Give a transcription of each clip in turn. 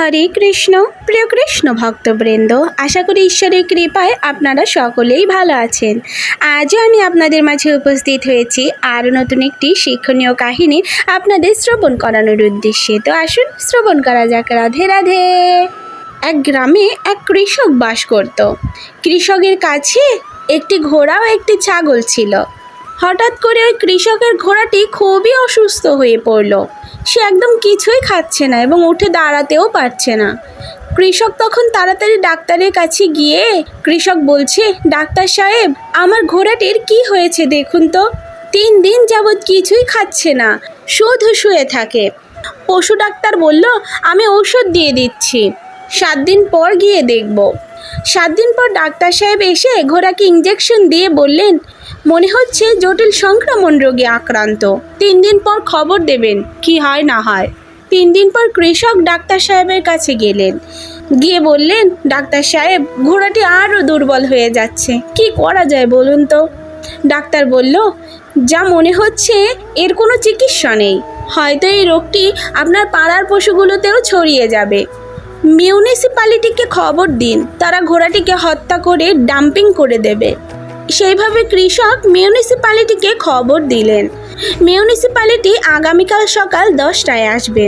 হরে কৃষ্ণ, প্রিয় কৃষ্ণ ভক্তবৃন্দ, আশা করি ঈশ্বরের কৃপায় আপনারা সকলেই ভালো আছেন। আজও আমি আপনাদের মাঝে উপস্থিত হয়েছি আরও নতুন একটি শিক্ষণীয় কাহিনী আপনাদের শ্রবণ করানোর উদ্দেশ্যে। তো আসুন, শ্রবণ করা যাক। রাধে রাধে। এক গ্রামে এক কৃষক বাস করত। কৃষকের কাছে একটি ঘোড়া ও একটি ছাগল ছিল। হঠাৎ করে ওই কৃষকের ঘোড়াটি খুবই অসুস্থ হয়ে পড়ল। সে একদম কিছুই খাচ্ছে না এবং উঠে দাঁড়াতেও পারছে না। কৃষক তখন তাড়াতাড়ি ডাক্তারের কাছে গিয়ে কৃষক বলছে, ডাক্তার সাহেব, আমার ঘোড়াটির কি হয়েছে দেখুন তো। তিন দিন যাবৎ কিছুই খাচ্ছে না, শুধু শুয়ে থাকে। পশু ডাক্তার বলল, আমি ঔষধ দিয়ে দিচ্ছি, সাত দিন পর গিয়ে দেখব। সাত দিন পর ডাক্তার সাহেব এসে ঘোড়াকে ইঞ্জেকশন দিয়ে বললেন মনে হচ্ছে জটিল সংক্রমণ রোগে আক্রান্ত। তিন দিন পর খবর দেবেন, কি হয় না হয়। তিন দিন পর কৃষক ডাক্তার সাহেবের কাছে গেলেন। গিয়ে বললেন, ডাক্তার সাহেব, ঘোড়াটি আরও দুর্বল হয়ে যাচ্ছে। কি করা যায় বলুন তো? ডাক্তার বলল, যা মনে হচ্ছে এর কোনো চিকিৎসা নেই। হয়তো এই রোগটি আপনার পাড়ার পশুগুলোতেও ছড়িয়ে যাবে। মিউনিসিপ্যালিটিকে খবর দিন। তারা ঘোড়াটিকে হত্যা করে ডাম্পিং করে দেবে। সেইভাবে কৃষক মিউনিসিপ্যালিটিকে খবর দিলেন। মিউনিসিপ্যালিটি আগামীকাল সকাল দশটায় আসবে।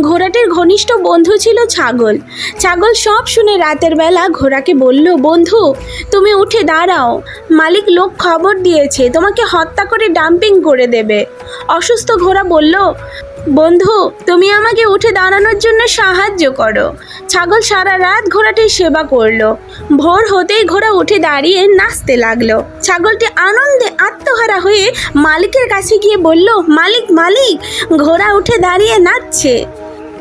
ঘোড়াটির ঘনিষ্ঠ বন্ধু ছিল ছাগল। ছাগল সব শুনে রাতের বেলা ঘোড়াকে বলল, বন্ধু, তুমি উঠে দাঁড়াও। মালিক লোক খবর দিয়েছে, তোমাকে হত্যা করে ডাম্পিং করে দেবে। অসুস্থ ঘোড়া বলল বন্ধু, তুমি আমাকে উঠে দাঁড়ানোর জন্য সাহায্য করো। ছাগল সারা রাত ঘোড়াটির সেবা করল। ভোর হতেই ঘোড়া উঠে দাঁড়িয়ে নাচতে লাগল। ছাগলটি আনন্দে আত্মহারা হয়ে মালিকের কাছে গিয়ে বলল, মালিক মালিক, ঘোড়া উঠে দাঁড়িয়ে নাচছে।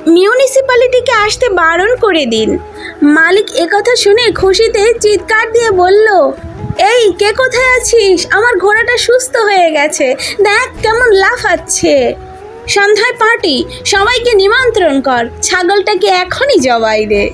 মিউনিসিপ্যালিটিকে আসতে বারণ করে দিন। মালিক একথা শুনে খুশিতে চিৎকার দিয়ে বলল, এই, কে কোথায় আছিস? আমার ঘোড়াটা সুস্থ হয়ে গেছে। দেখ, কেমন লাফাচ্ছে। সন্ধ্যায় পার্টি, সবাইকে নিমন্ত্রণ কর। ছাগলটাকে এখনই জবাই দে।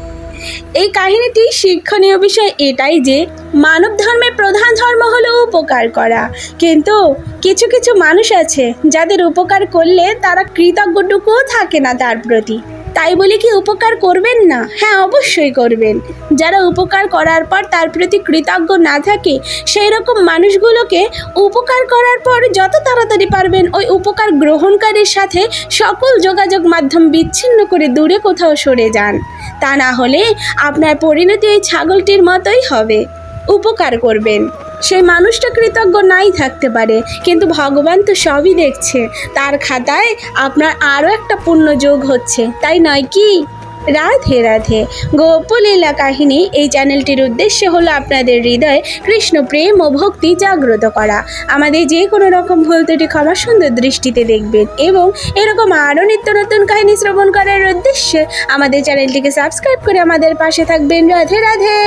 এই কাহিনীটি শিক্ষণীয় বিষয় এটাই যে, মানব ধর্মের প্রধান ধর্ম হলো উপকার করা। কিন্তু কিছু কিছু মানুষ আছে, যাদের উপকার করলে তারা কৃতজ্ঞটুকুও থাকে না তার প্রতি। তাই বলে কি উপকার করবেন না? হ্যাঁ অবশ্যই করবেন। যারা উপকার করার পর তার প্রতি কৃতজ্ঞ না থাকে সেই রকম মানুষগুলোকে উপকার করার পর যত তাড়াতাড়ি পারবেন, ওই উপকার গ্রহণকারীর সাথে সকল যোগাযোগ মাধ্যম বিচ্ছিন্ন করে দূরে কোথাও সরে যান। তা না হলে আপনার পরিণতি ওই ছাগলটির মতোই হবে। উপকার করবেন। সেই মানুষটা কৃতজ্ঞ নাই থাকতে পারে, কিন্তু ভগবান তো সবই দেখছে। তার খাতায় আপনার আরও একটা পুণ্য যোগ হচ্ছে, তাই নয় কি? রাধে রাধে। গোপলীলা কাহিনী, এই চ্যানেলটির উদ্দেশ্য হলো আপনাদের হৃদয়ে কৃষ্ণ প্রেম ও ভক্তি জাগ্রত করা। আমাদের যে কোনো রকম ভুল ত্রুটি ক্ষমা সুন্দর দৃষ্টিতে দেখবেন এবং এরকম আরও নিত্য নতুন কাহিনী শ্রবণ করার উদ্দেশ্যে আমাদের চ্যানেলটিকে সাবস্ক্রাইব করে আমাদের পাশে থাকবেন। রাধে রাধে।